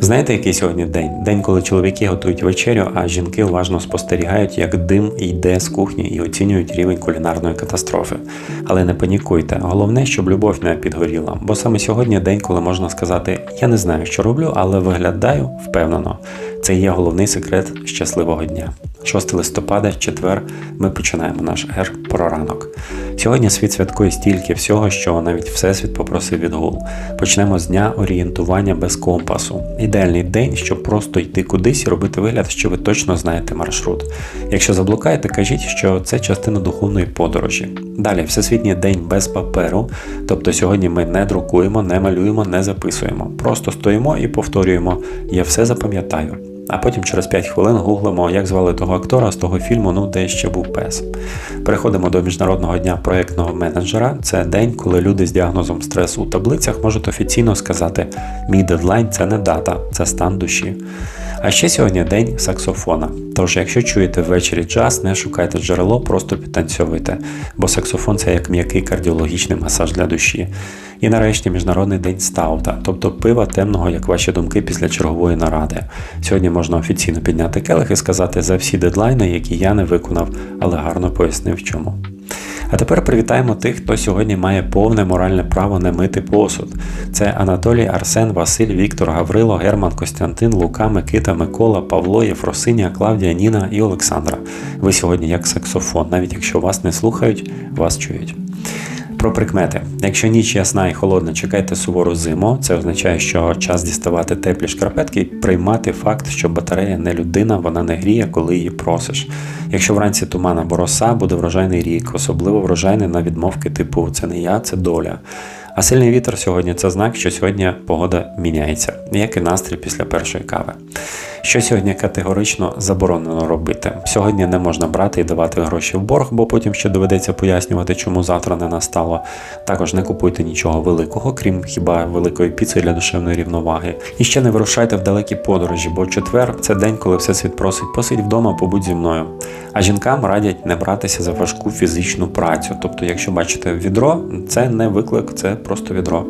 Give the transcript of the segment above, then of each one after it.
Знаєте, який сьогодні день? День, коли чоловіки готують вечерю, а жінки уважно спостерігають, як дим йде з кухні і оцінюють рівень кулінарної катастрофи. Але не панікуйте. Головне, щоб любов не підгоріла. Бо саме сьогодні день, коли можна сказати, я не знаю, що роблю, але виглядаю впевнено. Це є головний секрет щасливого дня. 6 листопада, четвер, ми починаємо наш ер про ранок. Сьогодні світ святкує стільки всього, що навіть Всесвіт попросив відгул. Почнемо з дня орієнтування без компасу. Ідеальний день, щоб просто йти кудись і робити вигляд, що ви точно знаєте маршрут. Якщо заблукаєте, кажіть, що це частина духовної подорожі. Далі, Всесвітній день без паперу, тобто сьогодні ми не друкуємо, не малюємо, не записуємо. Просто стоїмо і повторюємо Я все запам'ятаю. А потім через 5 хвилин гуглимо, як звали того актора з того фільму, ну де ще був пес. Переходимо до міжнародного дня проєктного менеджера. Це день, коли люди з діагнозом стресу у таблицях можуть офіційно сказати: мій дедлайн це не дата, це стан душі. А ще сьогодні день саксофона. Тож, якщо чуєте ввечері джаз, не шукайте джерело, просто підтанцьовуйте, бо саксофон це як м'який кардіологічний масаж для душі. І нарешті міжнародний день стаута, тобто пива темного, як ваші думки після чергової наради. Сьогодні можна офіційно підняти келих і сказати за всі дедлайни, які я не виконав, але гарно пояснив чому. А тепер привітаємо тих, хто сьогодні має повне моральне право не мити посуд. Це Анатолій, Арсен, Василь, Віктор, Гаврило, Герман, Костянтин, Лука, Микита, Микола, Павло, Єфросиня, Клавдія, Ніна і Олександра. Ви сьогодні як саксофон, навіть якщо вас не слухають, вас чують. Про прикмети. Якщо ніч ясна і холодна, чекайте сувору зиму. Це означає, що час діставати теплі шкарпетки і приймати факт, що батарея не людина, вона не гріє, коли її просиш. Якщо вранці туман або роса, буде врожайний рік, особливо врожайний на відмовки типу це не я, це доля. А сильний вітер сьогодні це знак, що сьогодні погода міняється, як і настрій після першої кави. Що сьогодні категорично заборонено робити? Сьогодні не можна брати і давати гроші в борг, бо потім ще доведеться пояснювати, чому завтра не настало. Також не купуйте нічого великого, крім хіба великої піци для душевної рівноваги. І ще не вирушайте в далекі подорожі, бо четвер це день, коли все світ просить посидь вдома, побудь зі мною. А жінкам радять не братися за важку фізичну працю. Тобто, якщо бачите відро, це не виклик, це просто відро.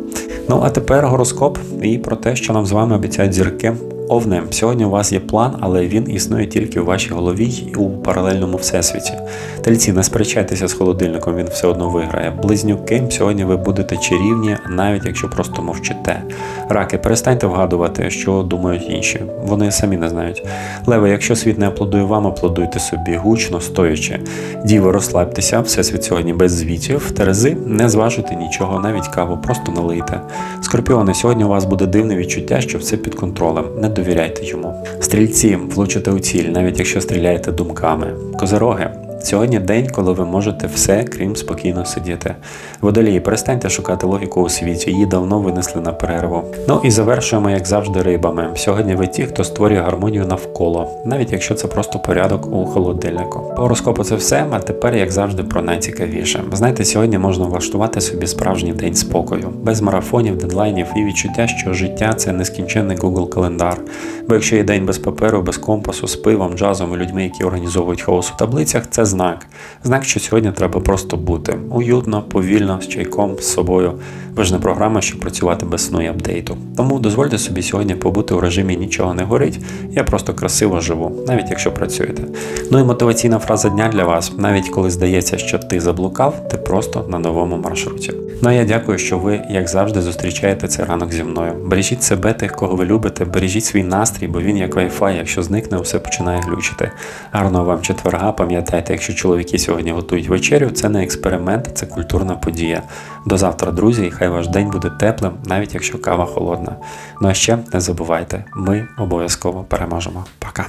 Ну а тепер гороскоп і про те, що нам з вами обіцяють зірки. Овне, сьогодні у вас є план, але він існує тільки у вашій голові і у паралельному всесвіті. Тельці, не сперечайтеся з холодильником, він все одно виграє. Близнюки, сьогодні ви будете чарівні, навіть якщо просто мовчите. Раки, перестаньте вгадувати, що думають інші. Вони самі не знають. Леви, якщо світ не аплодує вам, аплодуйте собі гучно, стоячи. Діви, розслабтеся, всесвіт сьогодні без звітів. Терези, не зважуйте нічого, навіть каву, просто налийте. Скорпіони, сьогодні у вас буде дивне відчуття, що все під контролем. Не довіряйте йому. Стрільці, влучите у ціль, навіть якщо стріляєте думками. Козероги. Сьогодні день, коли ви можете все, крім спокійно сидіти. Водолії, перестаньте шукати логіку у світі, її давно винесли на перерву. Ну і завершуємо, як завжди, рибами. Сьогодні ви ті, хто створює гармонію навколо, навіть якщо це просто порядок у холодильнику. По гороскопу це все, а тепер, як завжди, про найцікавіше. Знаєте, сьогодні можна влаштувати собі справжній день спокою, без марафонів, дедлайнів і відчуття, що життя це нескінченний Google календар. Бо якщо є день без паперу, без компасу, з пивом, джазом і людьми, які організовують хаос у таблицях, це знак. Знак, що сьогодні треба просто бути уютно, повільно, з чайком, з собою. Ви ж не програма, щоб працювати без сну і апдейту. Тому дозвольте собі сьогодні побути у режимі нічого не горить, я просто красиво живу, навіть якщо працюєте. Ну і мотиваційна фраза дня для вас, навіть коли здається, що ти заблукав, ти просто на новому маршруті. Ну а я дякую, що ви, як завжди, зустрічаєте цей ранок зі мною. Бережіть себе, тих, кого ви любите, бережіть свій настрій, бо він як Wi-Fi, якщо зникне, все починає глючити. Гарного вам четверга, пам'ятайте, якщо чоловіки сьогодні готують вечерю, це не експеримент, це культурна подія. До завтра, друзі, і хай ваш день буде теплим, навіть якщо кава холодна. Ну а ще не забувайте, ми обов'язково переможемо. Пока.